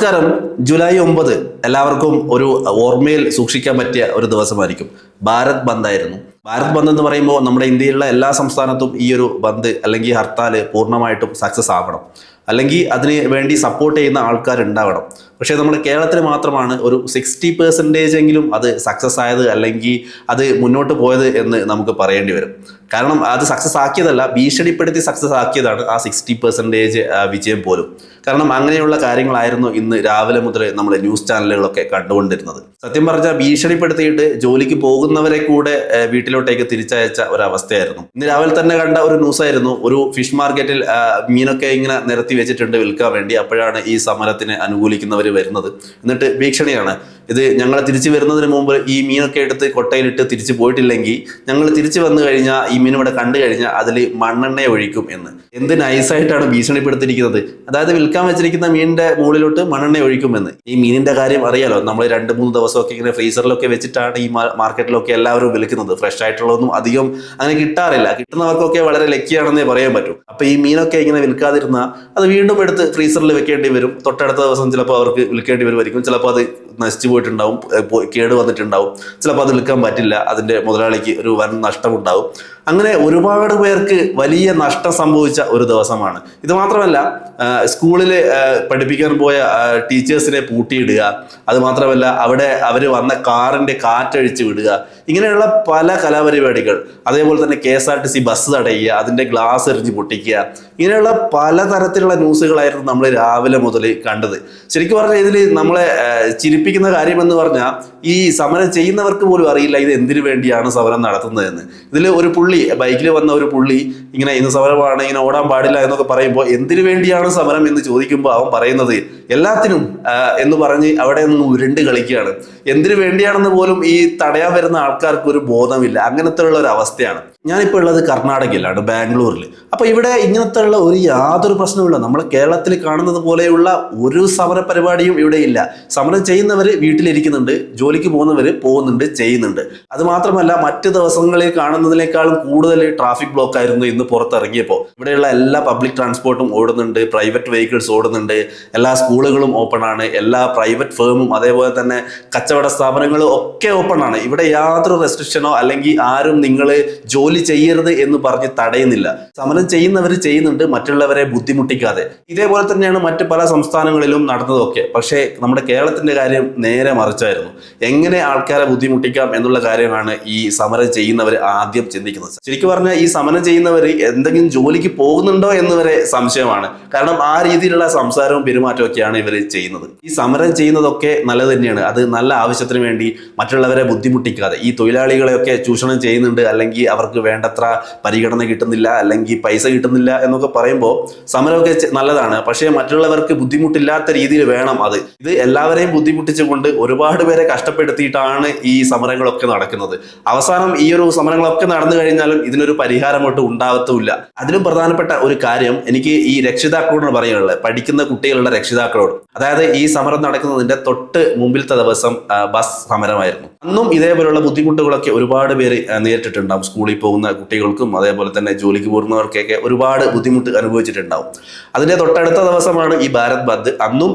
നമസ്കാരം. ജൂലൈ ഒമ്പത്. എല്ലാവർക്കും ഒരു ഓർമ്മയിൽ സൂക്ഷിക്കാൻ പറ്റിയ ഒരു ദിവസമായിരിക്കും. ഭാരത് ബന്ദ് ആയിരുന്നു. ഭാരത് ബന്ദ് എന്ന് പറയുമ്പോൾ നമ്മുടെ ഇന്ത്യയിലുള്ള എല്ലാ സംസ്ഥാനത്തും ഈ ഒരു ബന്ദ് അല്ലെങ്കിൽ ഹർത്താൽ പൂർണമായിട്ടും സക്സസ് ആവണം. അല്ലെങ്കിൽ അതിന് വേണ്ടി സപ്പോർട്ട് ചെയ്യുന്ന ആൾക്കാരുണ്ടാവണം. പക്ഷേ നമ്മുടെ കേരളത്തിൽ മാത്രമാണ് ഒരു സിക്സ്റ്റി പെർസെന്റേജ് എങ്കിലും അത് സക്സസ് ആയത് അല്ലെങ്കിൽ അത് മുന്നോട്ട് പോയത് എന്ന് നമുക്ക് പറയേണ്ടി വരും. കാരണം അത് സക്സസ് ആക്കിയതല്ല ഭീഷണിപ്പെടുത്തി സക്സസ് ആക്കിയതാണ് ആ സിക്സ്റ്റി പെർസെന്റേജ് വിജയം പോലും. കാരണം അങ്ങനെയുള്ള കാര്യങ്ങളായിരുന്നു ഇന്ന് രാവിലെ മുതൽ നമ്മൾ ന്യൂസ് ചാനലുകളൊക്കെ കണ്ടുകൊണ്ടിരുന്നത്. സത്യം പറഞ്ഞാൽ ഭീഷണിപ്പെടുത്തിയിട്ട് ജോലിക്ക് പോകുന്നവരെ കൂടെ വീട്ടിലോട്ടേക്ക് തിരിച്ചയച്ച ഒരവസ്ഥയായിരുന്നു. ഇന്ന് രാവിലെ തന്നെ കണ്ട ഒരു ന്യൂസ് ആയിരുന്നു ഒരു ഫിഷ് മാർക്കറ്റിൽ മീനൊക്കെ ഇങ്ങനെ നിരത്തി വെച്ചിട്ടുണ്ട് വിൽക്കാൻ വേണ്ടി. അപ്പോഴാണ് ഈ സമരത്തിന് അനുകൂലിക്കുന്നവർ വരുന്നത്. എന്നിട്ട് ഭീഷണിയാണ്. ഇത് ഞങ്ങൾ തിരിച്ചു വരുന്നതിന് മുമ്പ് ഈ മീനൊക്കെ എടുത്ത് കൊട്ടയിലിട്ട് തിരിച്ചു പോയിട്ടില്ലെങ്കിൽ ഞങ്ങൾ തിരിച്ചു വന്നു കഴിഞ്ഞാൽ ഈ മീൻ ഇവിടെ കണ്ടു കഴിഞ്ഞാൽ അതിൽ മണ്ണെണ്ണ ഒഴിക്കും എന്ന്. എന്ത് നൈസായിട്ടാണ് ഭീഷണിപ്പെടുത്തിയിരിക്കുന്നത്. അതായത് വിൽക്കാൻ വെച്ചിരിക്കുന്ന മീനിന്റെ മുകളിലോട്ട് മണ്ണെണ്ണ ഒഴിക്കുമെന്ന് ഈ മീനിന്റെ കാര്യം അറിയാലോ. നമ്മൾ രണ്ട് മൂന്ന് ദിവസമൊക്കെ ഇങ്ങനെ ഫ്രീസറിലൊക്കെ വെച്ചിട്ടാണ് ഈ മാർക്കറ്റിലൊക്കെ എല്ലാവരും വിൽക്കുന്നത്. ഫ്രഷ് ആയിട്ടുള്ളതൊന്നും അധികം അങ്ങനെ കിട്ടാറില്ല. കിട്ടുന്നവർക്കൊക്കെ വളരെ ലക്കിയാണെന്നേ പറയാൻ പറ്റൂ. അപ്പൊ ഈ മീനൊക്കെ ഇങ്ങനെ വിൽക്കാതിരുന്ന അത് വീണ്ടും എടുത്ത് ഫ്രീസറിൽ വെക്കേണ്ടി വരും. തൊട്ടടുത്ത ദിവസം ചിലപ്പോൾ അവർക്ക് വിൽക്കേണ്ടി വരുമായിരിക്കും. ചിലപ്പോൾ അത് നശിച്ചു പോയിട്ടുണ്ടാവും. കേട് വന്നിട്ടുണ്ടാവും. ചിലപ്പോൾ അത് വിൽക്കാൻ പറ്റില്ല. അതിന്റെ മുതലാളിക്ക് ഒരു വൻ നഷ്ടമുണ്ടാവും. അങ്ങനെ ഒരുപാട് പേർക്ക് വലിയ നഷ്ടം സംഭവിച്ച ഒരു ദിവസമാണ്. ഇത് മാത്രമല്ല സ്കൂളിൽ പഠിപ്പിക്കാൻ പോയ ടീച്ചേഴ്സിനെ പൂട്ടിയിടുക അതുമാത്രമല്ല അവിടെ അവർ വന്ന കാറിന്റെ കാറ്റഴിച്ച് വിടുക ഇങ്ങനെയുള്ള പല കലാപരിപാടികൾ. അതേപോലെ തന്നെ K S R T C bus തടയുക അതിന്റെ ഗ്ലാസ് എറിഞ്ഞ് പൊട്ടിക്കുക ഇങ്ങനെയുള്ള പലതരത്തിലുള്ള ന്യൂസുകളായിരുന്നു നമ്മൾ രാവിലെ മുതൽ കണ്ടത്. ശരിക്കും പറഞ്ഞാൽ ഇതിൽ നമ്മളെ ചിരിപ്പിക്കുന്ന കാര്യം എന്ന് പറഞ്ഞാൽ ഈ സമരം ചെയ്യുന്നവർക്ക് പോലും അറിയില്ല ഇത് എന്തിനു വേണ്ടിയാണ് സമരം നടത്തുന്നതെന്ന്. ഇതിൽ ഒരു പുള്ളി ബൈക്കിൽ വന്ന ഒരു പുള്ളി ഇങ്ങനെ ഇന്ന് സമരമാണ് ഇങ്ങനെ ഓടാൻ പാടില്ല എന്നൊക്കെ പറയുമ്പോൾ എന്തിനു വേണ്ടിയാണ് സമരം എന്ന് ചോദിക്കുമ്പോൾ അവൻ പറയുന്നത് എല്ലാത്തിനും എന്ന് പറഞ്ഞ് അവിടെ നിന്ന് ഉരുണ്ട് കളിക്കുകയാണ്. എന്തിനു വേണ്ടിയാണെന്ന് പോലും ഈ തടയാൻ വരുന്ന ആൾക്കാർക്ക് ഒരു ബോധമില്ല. അങ്ങനത്തെ ഉള്ള ഒരു അവസ്ഥയാണ്. ഞാനിപ്പോൾ ഉള്ളത് കർണാടകയിലാണ് ബാംഗ്ലൂരിൽ അപ്പോൾ ഇവിടെ ഇങ്ങനത്തെ ഉള്ള ഒരു യാതൊരു പ്രശ്നവുമില്ല. നമ്മൾ കേരളത്തിൽ കാണുന്നത് പോലെയുള്ള ഒരു സമര പരിപാടിയും ഇവിടെ ഇല്ല. സമരം ചെയ്യുന്നവർ വീട്ടിലിരിക്കുന്നുണ്ട് ജോലിക്ക് പോകുന്നവർ പോകുന്നുണ്ട് ചെയ്യുന്നുണ്ട്. അത് മാത്രമല്ല മറ്റ് ദിവസങ്ങളിൽ കാണുന്നതിനേക്കാളും കൂടുതൽ ട്രാഫിക് ബ്ലോക്ക് ആയിരുന്നു ഇന്ന് പുറത്തിറങ്ങിയപ്പോൾ. ഇവിടെയുള്ള എല്ലാ പബ്ലിക് ട്രാൻസ്പോർട്ടും ഓടുന്നുണ്ട് പ്രൈവറ്റ് വെഹിക്കിൾസ് ഓടുന്നുണ്ട് എല്ലാ സ്കൂളുകളും ഓപ്പൺ ആണ് എല്ലാ പ്രൈവറ്റ് ഫേമും അതേപോലെ തന്നെ കച്ചവട സ്ഥാപനങ്ങളും ഒക്കെ ഓപ്പൺ ആണ്. ഇവിടെ യാതൊരു റെസ്ട്രിക്ഷനോ അല്ലെങ്കിൽ ആരും നിങ്ങൾ ജോലി ചെയ്യരുത് എന്ന് പറഞ്ഞ് തടയുന്നില്ല. സമരം ചെയ്യുന്നവർ ചെയ്യുന്നുണ്ട് മറ്റുള്ളവരെ ബുദ്ധിമുട്ടിക്കാതെ. ഇതേപോലെ തന്നെയാണ് മറ്റ് പല സംസ്ഥാനങ്ങളിലും നടന്നതൊക്കെ. പക്ഷേ നമ്മുടെ കേരളത്തിന്റെ കാര്യം നേരെ മറിച്ചായിരുന്നു. എങ്ങനെ ആൾക്കാരെ ബുദ്ധിമുട്ടിക്കാം എന്നുള്ള കാര്യമാണ് ഈ സമരം ചെയ്യുന്നവർ ആദ്യം ചിന്തിക്കുന്നത്. ശരിക്കും പറഞ്ഞാൽ ഈ സമരം ചെയ്യുന്നവർ എന്തെങ്കിലും ജോലിക്ക് പോകുന്നുണ്ടോ എന്ന് വരെ സംശയമാണ്. കാരണം ആ രീതിയിലുള്ള സംസാരവും പെരുമാറ്റവും ഒക്കെയാണ് ഇവർ ചെയ്യുന്നത്. ഈ സമരം ചെയ്യുന്നതൊക്കെ നല്ലത് തന്നെയാണ്. അത് നല്ല ആവശ്യത്തിന് വേണ്ടി മറ്റുള്ളവരെ ബുദ്ധിമുട്ടിക്കാതെ. ഈ തൊഴിലാളികളെയൊക്കെ ചൂഷണം ചെയ്യുന്നുണ്ട്. അല്ലെങ്കിൽ അവർക്ക് വേണ്ടത്ര പരിഗണന കിട്ടുന്നില്ല. അല്ലെങ്കിൽ പൈസ കിട്ടുന്നില്ല എന്നൊക്കെ പറയുമ്പോൾ സമരമൊക്കെ നല്ലതാണ്. പക്ഷേ മറ്റുള്ളവർക്ക് ബുദ്ധിമുട്ടില്ലാത്ത രീതിയിൽ വേണം അത്. ഇത് എല്ലാവരെയും ബുദ്ധിമുട്ടിച്ചുകൊണ്ട് ഒരുപാട് പേരെ കഷ്ടപ്പെടുത്തിയിട്ടാണ് ഈ സമരങ്ങളൊക്കെ നടക്കുന്നത്. അവസാനം ഈ ഒരു സമരങ്ങളൊക്കെ നടന്നു കഴിഞ്ഞാലും ഇതിനൊരു പരിഹാരം ഉണ്ടാകത്തുമില്ല അതിലും പ്രധാനപ്പെട്ട ഒരു കാര്യം എനിക്ക് ഈ രക്ഷിതാക്കളോട് പറയാനുള്ളത്. പഠിക്കുന്ന കുട്ടികളുടെ രക്ഷിതാക്കളോട്. അതായത് ഈ സമരം നടക്കുന്നതിന്റെ തൊട്ട് മുമ്പിലത്തെ ദിവസം ബസ് സമരമായിരുന്നു. അന്നും ഇതേപോലുള്ള ബുദ്ധിമുട്ടുകളൊക്കെ ഒരുപാട് പേര് നേരിട്ടിട്ടുണ്ടാവും. സ്കൂളിൽ പോകുന്ന കുട്ടികൾക്കും അതേപോലെ തന്നെ ജോലിക്ക് പോകുന്നവർക്കൊക്കെ ഒരുപാട് ബുദ്ധിമുട്ട് അനുഭവിച്ചിട്ടുണ്ടാവും. അതിന്റെ തൊട്ടടുത്ത ദിവസമാണ് ഈ ഭാരത് ബന്ദ്. അന്നും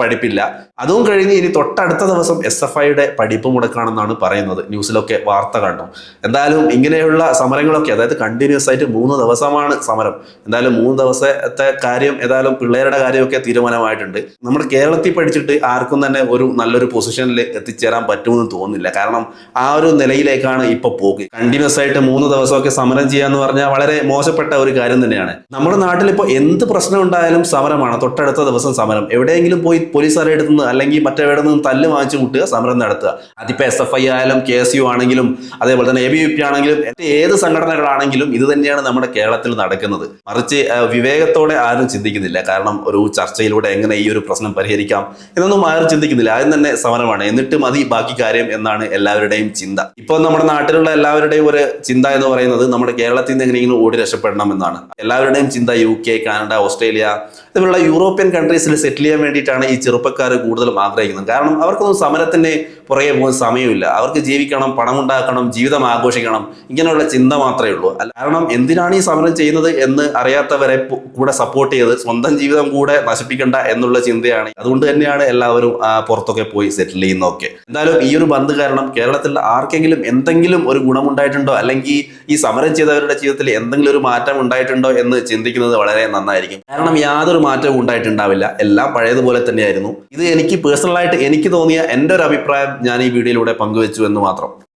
പഠിപ്പില്ല. അതും കഴിഞ്ഞ് ഇനി തൊട്ടടുത്ത ദിവസം എസ് എഫ് ഐയുടെ പഠിപ്പ് മുടക്കാണെന്നാണ് പറയുന്നത്. ന്യൂസിലൊക്കെ വാർത്ത കണ്ടു. എന്തായാലും ഇങ്ങനെയുള്ള സമരങ്ങളൊക്കെ അതായത് കണ്ടിന്യൂസ് ആയിട്ട് മൂന്ന് ദിവസമാണ് സമരം. എന്തായാലും മൂന്ന് ദിവസത്തെ കാര്യം ഏതായാലും പിള്ളേരുടെ കാര്യമൊക്കെ തീരുമാനമായിട്ടുണ്ട്. നമ്മുടെ കേരളത്തിൽ പഠിച്ചിട്ട് ആർക്കും തന്നെ ഒരു നല്ലൊരു പൊസിഷനിൽ എത്തിച്ചേരാൻ പറ്റുമെന്ന് തോന്നുന്നില്ല. കാരണം ആ ഒരു നിലയിലേക്കാണ് ഇപ്പൊ പോക്ക്. കണ്ടിന്യൂസ് ആയിട്ട് മൂന്ന് ദിവസമൊക്കെ സമരം ചെയ്യാന്ന് പറഞ്ഞാൽ വളരെ മോശപ്പെട്ട ഒരു കാര്യം തന്നെയാണ്. നമ്മുടെ നാട്ടിൽ ഇപ്പോൾ എന്ത് പ്രശ്നം ഉണ്ടായാലും സമരമാണ്. തൊട്ടടുത്ത ദിവസം സമരം. എവിടെയെങ്കിലും പോയി പോലീസ് അടുത്ത് നിന്ന് അല്ലെങ്കിൽ മറ്റെവിടെ നിന്ന് തല്ല് വാങ്ങിച്ചു കൂട്ടുക സമരം നടത്തുക. അതിപ്പോ എസ് എഫ് ഐ ആയാലും കെ എസ് യു ആണെങ്കിലും അതേപോലെ തന്നെ എ ബി വി പി ആണെങ്കിലും ഏത് സംഘടനകളാണെങ്കിലും ഇത് തന്നെയാണ് നമ്മുടെ കേരളത്തിൽ നടക്കുന്നത്. മറിച്ച് വിവേകത്തോടെ ആരും ചിന്തിക്കുന്നില്ല. കാരണം ഒരു ചർച്ചയിലൂടെ എങ്ങനെ ഈ ഒരു പ്രശ്നം പരിഹരിക്കാം എന്നൊന്നും ആരും ചിന്തിക്കുന്നില്ല. ആദ്യം തന്നെ സമരമാണ്. എന്നിട്ട് മതി ബാക്കി കാര്യം എന്നാണ് എല്ലാവരുടെയും ചിന്ത. ഇപ്പോൾ നമ്മുടെ നാട്ടിലുള്ള എല്ലാവരുടെയും ഒരു ചിന്ത എന്ന് പറയുന്നത് നമ്മുടെ കേരളത്തിൽ നിന്ന് എങ്ങനെയെങ്കിലും ഓടി രക്ഷപ്പെടണം എന്നാണ്. എല്ലാവരുടെയും ചിന്ത യു കെ കാനഡ ഓസ്ട്രേലിയ ഇതുപോലുള്ള യൂറോപ്യൻ കൺട്രീസിൽ സെറ്റിൽ ചെയ്യാൻ വേണ്ടിയിട്ടാണ് ഈ ചെറുപ്പക്കാർ കൂടുതലും ആഗ്രഹിക്കുന്നത്. കാരണം അവർക്കൊന്നും സമരത്തിന് പുറകെ പോകുന്ന സമയമില്ല. അവർക്ക് ജീവിക്കണം പണം ഉണ്ടാക്കണം ജീവിതം ആഘോഷിക്കണം ഇങ്ങനെയുള്ള ചിന്ത മാത്രമേ ഉള്ളൂ. കാരണം എന്തിനാണ് ഈ സമരം ചെയ്യുന്നത് എന്ന് അറിയാത്തവരെ കൂടെ സപ്പോർട്ട് ചെയ്ത് സ്വന്തം ജീവിതം കൂടെ നശിപ്പിക്കണ്ട എന്നുള്ള ചിന്തയാണ് അതുകൊണ്ട് തന്നെയാണ് എല്ലാവരും പുറത്തൊക്കെ പോയി സെറ്റിൽ ചെയ്യുന്നതൊക്കെ. എന്തായാലും ഈ ഒരു ബന്ദ് കാരണം കേരളത്തിൽ ആർക്കെങ്കിലും എന്തെങ്കിലും ഒരു ഗുണമുണ്ടായിട്ടുണ്ടോ? അല്ലെങ്കിൽ ഈ സമരം ചെയ്തവരുടെ ജീവിതത്തിൽ എന്തെങ്കിലും ഒരു മാറ്റം ഉണ്ടായിട്ടുണ്ടോ എന്ന് ചിന്തിക്കുന്നത് വളരെ നന്നായിരിക്കും. കാരണം യാതൊരു മാറ്റവും ഉണ്ടായിട്ടുണ്ടാവില്ല. എല്ലാം പഴയതുപോലെ തന്നെയായിരുന്നു. ഇത് എനിക്ക് പേഴ്സണലായിട്ട് എനിക്ക് തോന്നിയ എന്റെ ഒരു അഭിപ്രായം ഞാൻ ഈ വീഡിയോയിലൂടെ പങ്കുവെച്ചു എന്ന് മാത്രം.